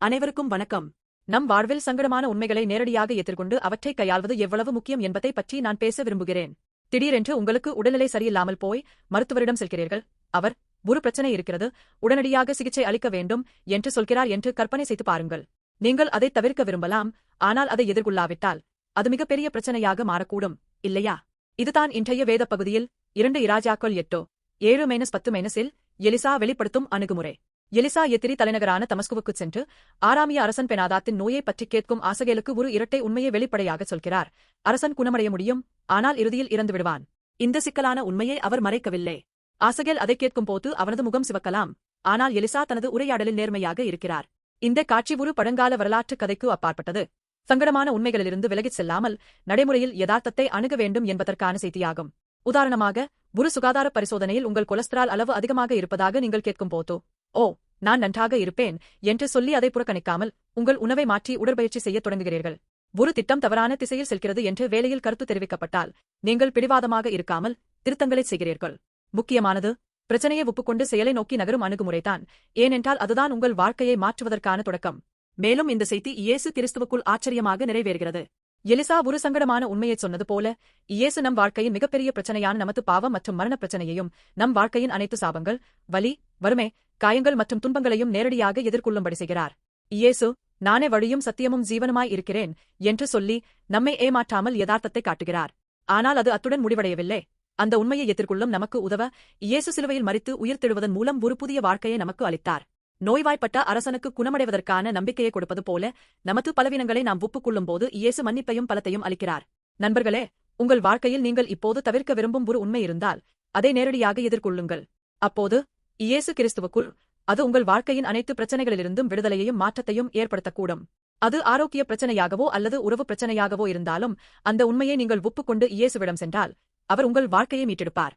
அனைவருக்கும் வணக்கம். நம் வாழ்வில் சங்கடமான உண்மைகளை நேரடியாக எதிர்கொண்டு அவற்றை கையாள்வது எவ்வளவு முக்கியம் என்பதை பற்றி நான் பேச விரும்புகிறேன். திடீரென்று உங்களுக்கு உடல்நிலை சரியில்லாமல் போய் மருத்துவரிடம் செல்கிறீர்கள். அவர் ஒரு பிரச்சனை இருக்கிறது. உடனடியாக சிகிச்சை அளிக்க வேண்டும் என்று சொல்கிறார் என்று கற்பனை செய்து பாருங்கள். நீங்கள் அதை தவிர்க்க விரும்பலாம். ஆனால் அதை எதிர்கொள்ளாவிட்டால் அது மிகப்பெரிய பிரச்சனையாக மாறக்கூடும். இல்லையா? இதுதான் இன்றைய வேத பகுதியில் இரண்டு இராஜாக்கள் எட்டோ. ஏழு மைனஸ் பத்து மைனஸில் எலிசா வெளிப்படுத்தும் அணுகுமுறை. எலிசா எத்திரி தலைநகரான தமஸ்குவுக்குச் சென்று ஆராமிய அரசன் பெனாதாத்தின் நோயை பற்றி கேட்கும் ஆசகேலுக்கு ஒரு இரட்டை உண்மையை வெளிப்படையாக சொல்கிறார். அரசன் குணமடைய முடியும் ஆனால் இறுதியில் இறந்து விடுவான். இந்த சிக்கலான உண்மையை அவர் மறைக்கவில்லை. ஆசகேல் அதை கேட்கும் போது அவனது முகம் சிவக்கலாம். ஆனால் எலிசா தனது உரையாடலில் நேர்மையாக இருக்கிறார். இந்த காட்சி ஒரு பழங்கால வரலாற்று கதைக்கு அப்பாற்பட்டது. சங்கடமான உண்மைகளிலிருந்து விலகிச் செல்லாமல் நடைமுறையில் யதார்த்தத்தை அணுக வேண்டும் என்பதற்கான செய்தியாகும். உதாரணமாக ஒரு சுகாதார பரிசோதனையில் உங்கள் கொலஸ்ட்ரால் அளவு அதிகமாக இருப்பதாக நீங்கள் கேட்கும் போதோ ஓ நான் நன்றாக இருப்பேன் என்று சொல்லி அதை புறக்கணிக்காமல் உங்கள் உணவை மாற்றி உடற்பயிற்சி செய்யத் தொடங்குகிறீர்கள். ஒரு திட்டம் தவறான திசையில் செல்கிறது என்று வேலையில் கருத்து தெரிவிக்கப்பட்டால் நீங்கள் பிடிவாதமாக இருக்காமல் திருத்தங்களைச் செய்கிறீர்கள். முக்கியமானது பிரச்சனையை ஒப்புக்கொண்டு செயலை நோக்கி நகரும் அணுகுமுறைதான். ஏனென்றால் அதுதான் உங்கள் வாழ்க்கையை மாற்றுவதற்கான தொடக்கம். மேலும் இந்த செய்தி இயேசு கிறிஸ்துவுக்குள் ஆச்சரியமாக நிறைவேறுகிறது. எலிசா ஒரு சங்கடமான உண்மையை சொன்னது போல இயேசு நம் வாழ்க்கையின் மிகப்பெரிய பிரச்சனையான நமது பாவம் மற்றும் மரண பிரச்சனையையும் நம் வாழ்க்கையின் அனைத்து சாபங்கள் வலி வறுமை காயங்கள் மற்றும் துன்பங்களையும் நேரடியாக எதிர்கொள்ளும்படி செய்கிறார். இயேசு நானே வழியும் சத்தியமும் ஜீவனுமாய் இருக்கிறேன் என்று சொல்லி நம்மை ஏமாற்றாமல் யதார்த்தத்தை காட்டுகிறார். ஆனால் அது அத்துடன் முடிவடையவில்லை. அந்த உண்மையை எதிர்கொள்ளும் நமக்கு உதவ இயேசு சிலுவையில் மறித்து உயிர்த்தெழுவதன் மூலம் ஒரு புதிய வாழ்க்கையை நமக்கு அளித்தார். நோய்வாய்ப்பட்ட அரசனுக்கு குணமடைவதற்கான நம்பிக்கையை கொடுப்பது போல நமது பலவீனங்களை நாம் ஒப்புக்கொள்ளும் போது இயேசு மன்னிப்பையும் பலத்தையும் அளிக்கிறார். நண்பர்களே உங்கள் வாழ்க்கையில் நீங்கள் இப்போது தவிர்க்க விரும்பும் ஒரு உண்மை இருந்தால் அதை நேரடியாக எதிர்கொள்ளுங்கள். அப்போது இயேசு கிறிஸ்துவுக்குள் அது உங்கள் வாழ்க்கையின் அனைத்து பிரச்சனைகளிலிருந்தும் விடுதலையையும் மாற்றத்தையும் ஏற்படுத்தக்கூடும். அது ஆரோக்கிய பிரச்சனையாகவோ அல்லது உறவு பிரச்சனையாகவோ இருந்தாலும் அந்த உண்மையை நீங்கள் ஒப்புக்கொண்டு இயேசுவிடம் சென்றால் அவர் உங்கள் வாழ்க்கையை மீட்டெடுப்பார்.